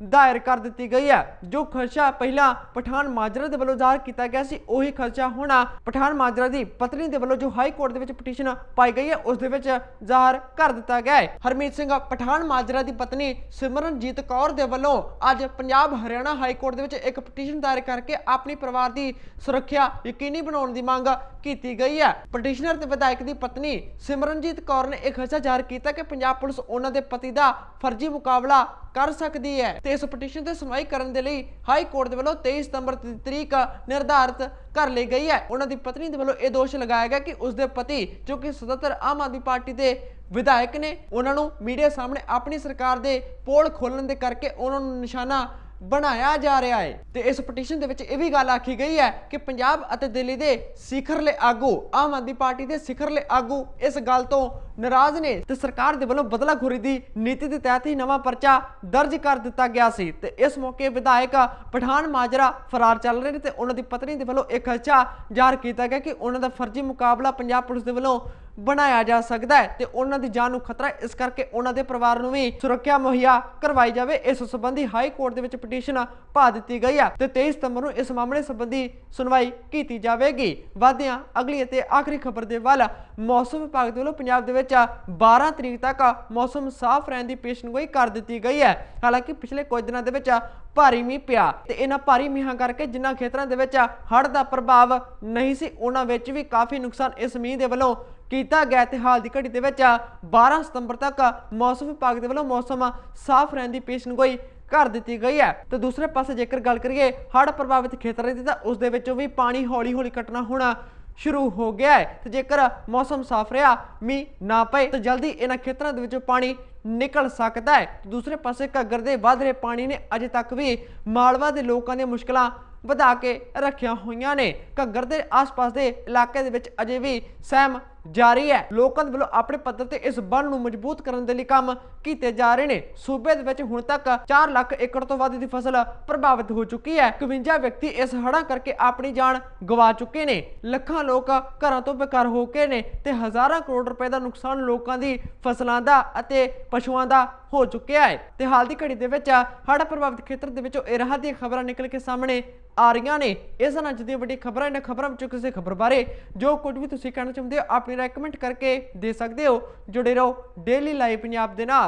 ਦਾਇਰ ਕਰ ਦਿੱਤੀ ਗਈ ਹੈ, ਜੋ ਖਰਚਾ ਪਹਿਲਾਂ ਪਠਾਨ ਮਾਜਰਾ ਦੇ ਵੱਲੋਂ ਜ਼ਾਹਰ ਕੀਤਾ ਗਿਆ ਸੀ, ਉਹੀ ਖਰਚਾ ਹੁਣ ਪਠਾਨ ਮਾਜਰਾ ਦੀ ਪਤਨੀ ਦੇ ਵੱਲੋਂ ਜੋ ਹਾਈ ਕੋਰਟ ਦੇ ਵਿੱਚ ਪਟੀਸ਼ਨ ਪਾਈ ਗਈ ਹੈ, ਉਸ ਦੇ ਵਿੱਚ ਜ਼ਾਹਰ ਕਰ ਦਿੱਤਾ ਗਿਆ ਹੈ। ਹਰਮੀਤ ਸਿੰਘ, ਪਠਾਨ ਮਾਜਰਾ ਦੀ ਪਤਨੀ ਸਿਮਰਨਜੀਤ ਕੌਰ ਦੇ ਵੱਲੋਂ ਅੱਜ ਪੰਜਾਬ ਹਰਿਆਣਾ ਹਾਈ ਕੋਰਟ ਦੇ ਵਿੱਚ ਇੱਕ ਪਟੀਸ਼ਨ ਦਾਇਰ ਕਰਕੇ ਆਪਣੀ ਪਰਿਵਾਰ ਦੀ ਸੁਰੱਖਿਆ ਯਕੀਨੀ ਬਣਾਉਣ ਦੀ ਮੰਗ ਕੀਤੀ ਗਈ ਹੈ। ਪਟੀਸ਼ਨਰ ਤੇ ਵਿਧਾਇਕ ਦੀ ਪਤਨੀ ਸਿਮਰਨਜੀਤ ਕੌਰ ਨੇ ਇਹ ਖਰਚਾ ਜ਼ਾਹਰ ਕੀਤਾ ਕਿ ਪੰਜਾਬ ਪੁਲਿਸ ਉਹਨਾਂ ਦੇ ਪਤੀ ਦਾ ਫਰਜ਼ੀ ਮੁਕਾਬਲਾ ਕਰ ਸਕਦੀ ਹੈ ਤੇ ਇਸ ਪਟੀਸ਼ਨ ਤੇ ਸੁਣਵਾਈ ਕਰਨ ਦੇ ਲਈ ਹਾਈ ਕੋਰਟ ਦੇ ਵੱਲੋਂ 23 ਸਤੰਬਰ ਦੀ ਤਰੀਕ ਨਿਰਧਾਰਿਤ ਕਰ ਲਈ ਗਈ ਹੈ। ਉਹਨਾਂ ਦੀ ਪਤਨੀ ਦੇ ਵੱਲੋਂ ਇਹ ਦੋਸ਼ ਲਗਾਇਆ ਗਿਆ ਕਿ ਉਸ ਦੇ ਪਤੀ, ਜੋ ਕਿ ਸਦਤਰ ਆਮ ਆਦਮੀ ਪਾਰਟੀ ਦੇ ਵਿਧਾਇਕ ਨੇ, ਉਹਨਾਂ ਨੂੰ ਮੀਡੀਆ ਸਾਹਮਣੇ ਆਪਣੀ ਸਰਕਾਰ ਦੇ ਪੋਲ ਖੋਲਣ ਦੇ ਕਰਕੇ ਉਹਨਾਂ ਨੂੰ ਨਿਸ਼ਾਨਾ ਬਣਾਇਆ ਜਾ ਰਿਹਾ ਹੈ। ਤੇ ਇਸ ਪਟੀਸ਼ਨ ਦੇ ਵਿੱਚ ਇਹ ਵੀ ਗੱਲ ਆਖੀ ਗਈ ਹੈ ਕਿ ਪੰਜਾਬ ਅਤੇ ਦਿੱਲੀ ਦੇ ਸਿਖਰਲੇ ਆਗੂ, ਆਮ ਆਦਮੀ ਪਾਰਟੀ ਦੇ ਸਿਖਰਲੇ ਆਗੂ ਇਸ ਗੱਲ ਤੋਂ ਨਾਰਾਜ਼ ਨੇ ਤੇ ਸਰਕਾਰ ਦੇ ਵੱਲੋਂ ਬਦਲਾਖੋਰੀ ਦੀ ਨੀਤੀ ਦੇ ਤਹਿਤ ਹੀ ਨਵਾਂ ਪਰਚਾ ਦਰਜ ਕਰ ਦਿੱਤਾ ਗਿਆ ਸੀ। ਤੇ ਇਸ ਮੌਕੇ ਵਿਧਾਇਕ ਪਠਾਨ ਮਾਜਰਾ ਫਰਾਰ ਚੱਲ ਰਹੇ ਨੇ ਤੇ ਉਹਨਾਂ ਦੀ ਪਤਨੀ ਦੇ ਵੱਲੋਂ ਇੱਕ ਖਰਚਾ ਜ਼ਾਹਰ ਕੀਤਾ ਗਿਆ ਕਿ ਉਹਨਾਂ ਦਾ ਫਰਜ਼ੀ ਮੁਕਾਬਲਾ ਪੰਜਾਬ ਪੁਲਿਸ ਦੇ ਵੱਲੋਂ ਬਣਾਇਆ ਜਾ ਸਕਦਾ ਹੈ ਤੇ ਉਹਨਾਂ ਦੀ ਜਾਨ ਨੂੰ ਖਤਰਾ ਇਸ ਕਰਕੇ ਉਹਨਾਂ ਦੇ ਪਰਿਵਾਰ ਨੂੰ ਵੀ ਸੁਰੱਖਿਆ ਮੁਹੱਈਆ ਕਰਵਾਈ ਜਾਵੇ। ਇਸ ਸੰਬੰਧੀ ਹਾਈ ਕੋਰਟ ਦੇ ਵਿੱਚ ਪਟੀਸ਼ਨ ਪਾ ਦਿੱਤੀ ਗਈ ਹੈ ਤੇ 23 ਸਤੰਬਰ ਨੂੰ ਇਸ ਮਾਮਲੇ ਸੰਬੰਧੀ ਸੁਣਵਾਈ ਕੀਤੀ ਜਾਵੇਗੀ। ਵਾਦਿਆਂ ਅਗਲੀ ਅਤੇ ਆਖਰੀ ਖਬਰ ਦੇ ਵੱਲ ਮੌਸਮ ਵਿਭਾਗ ਦੇ ਵੱਲੋਂ ਪੰਜਾਬ ਦੇ ਵਿੱਚ 12 ਤਰੀਕ ਤੱਕ ਮੌਸਮ ਸਾਫ਼ ਰਹਿਣ ਦੀ ਪੇਸ਼ਨਗੋਈ ਕਰ ਦਿੱਤੀ ਗਈ ਹੈ। ਹਾਲਾਂਕਿ ਪਿਛਲੇ ਕੁਝ ਦਿਨਾਂ ਦੇ ਵਿੱਚ ਭਾਰੀ ਮੀਂਹ ਪਿਆ ਤੇ ਇਹਨਾਂ ਭਾਰੀ ਮੀਂਹਾਂ ਕਰਕੇ ਜਿਨ੍ਹਾਂ ਖੇਤਰਾਂ ਦੇ ਵਿੱਚ ਹੜ੍ਹ ਦਾ ਪ੍ਰਭਾਵ ਨਹੀਂ ਸੀ, ਉਹਨਾਂ ਵਿੱਚ ਵੀ ਕਾਫੀ ਨੁਕਸਾਨ ਇਸ ਮੀਂਹ ਦੇ ਵੱਲੋਂ ਕੀਤਾ ਗਿਆ ਤੇ ਹਾਲ ਦੀ ਘੜੀ ਦੇ ਵਿੱਚ 12 ਸਤੰਬਰ ਤੱਕ ਮੌਸਮ ਵਿਭਾਗ ਦੇ ਵੱਲੋਂ ਮੌਸਮ ਸਾਫ਼ ਰਹਿਣ ਦੀ ਪੇਸ਼ਨਗੋਈ ਕਰ ਦਿੱਤੀ ਗਈ ਹੈ। ਤੇ ਦੂਸਰੇ ਪਾਸੇ ਜੇਕਰ ਗੱਲ ਕਰੀਏ ਹੜ੍ਹ ਪ੍ਰਭਾਵਿਤ ਖੇਤਰਾਂ ਦੀ, ਤਾਂ ਉਸ ਦੇ ਵਿੱਚੋਂ ਵੀ ਪਾਣੀ ਹੌਲੀ-ਹੌਲੀ ਕੱਟਣਾ ਹੋਣਾ ਸ਼ੁਰੂ ਹੋ ਗਿਆ ਹੈ। ਤੇ ਜੇਕਰ ਮੌਸਮ ਸਾਫ਼ ਰਿਹਾ, ਮੀਂਹ ਨਾ ਪਏ, ਤਾਂ ਜਲਦੀ ਇਹਨਾਂ ਖੇਤਰਾਂ ਦੇ ਵਿੱਚੋਂ ਪਾਣੀ ਨਿਕਲ ਸਕਦਾ ਹੈ। ਦੂਸਰੇ ਪਾਸੇ ਘੱਗਰ ਦੇ ਵੱਧ ਰਹੇ ਪਾਣੀ ਨੇ ਅਜੇ ਤੱਕ ਵੀ ਮਾਲਵਾ ਦੇ ਲੋਕਾਂ ਦੀਆਂ ਮੁਸ਼ਕਲਾਂ ਵਧਾ ਕੇ ਰੱਖੀਆਂ ਹੋਈਆਂ ਨੇ। ਘੱਗਰ ਦੇ ਆਸ-ਪਾਸ ਦੇ ਇਲਾਕੇ ਦੇ ਵਿੱਚ ਅਜੇ ਵੀ ਸਹਿਮ ਜਾਰੀ ਹੈ। ਲੋਕਾਂ ਦੇ ਵੱਲੋਂ ਆਪਣੇ ਪੱਧਰ ਤੇ ਇਸ ਬੰਨ ਨੂੰ ਮਜ਼ਬੂਤ ਕਰਨ ਦੇ ਲਈ ਕੰਮ ਕੀਤੇ ਜਾ ਰਹੇ ਨੇ। ਸੂਬੇ ਦੇ ਵਿੱਚ ਹੁਣ ਤੱਕ 4 ਲੱਖ ਏਕੜ ਤੋਂ ਵੱਧ ਦੀ ਫਸਲ ਪ੍ਰਭਾਵਿਤ ਹੋ ਚੁੱਕੀ ਹੈ। 51 ਵਿਅਕਤੀ ਇਸ ਹੜ੍ਹਾਂ ਕਰਕੇ ਆਪਣੀ ਜਾਨ ਗਵਾ ਚੁੱਕੇ ਨੇ। ਲੱਖਾਂ ਲੋਕ ਘਰਾਂ ਤੋਂ ਬੇਕਾਰ ਹੋ ਕੇ ਨੇ ਤੇ ਹਜ਼ਾਰਾਂ ਕਰੋੜ ਰੁਪਏ ਦਾ ਨੁਕਸਾਨ ਲੋਕਾਂ ਦੀ ਫਸਲਾਂ ਦਾ ਅਤੇ ਪਸ਼ੂਆਂ ਦਾ ਹੋ ਚੁੱਕਿਆ ਹੈ। ਤੇ ਹਾਲ ਦੀ ਘੜੀ ਦੇ ਵਿੱਚ ਹੜ੍ਹ ਪ੍ਰਭਾਵਿਤ ਖੇਤਰ ਦੇ ਵਿੱਚੋਂ ਇਹ ਰਾਹਤ ਦੀਆਂ ਖਬਰਾਂ ਨਿਕਲ ਕੇ ਸਾਹਮਣੇ ਆ ਰਹੀਆਂ ਨੇ। ਇਸ ਨਾਲ ਦੀਆਂ ਵੱਡੀ ਖਬਰਾਂ ਇਹਨਾਂ ਖਬਰਾਂ ਵਿੱਚੋਂ ਕਿਸੇ ਖਬਰ ਬਾਰੇ। ਜੋ ਕੁਝ ਵੀ ਤੁਸੀਂ ਕਹਿਣਾ ਚਾਹੁੰਦੇ ਹੋ ਆਪਣੀ ਰਾਏ ਕਮੈਂਟ ਕਰਕੇ ਦੇ ਸਕਦੇ ਹੋ ਜੁੜੇ ਰਹੋ ਡੇਲੀ ਲਾਈਵ ਪੰਜਾਬ ਦੇ ਨਾਲ।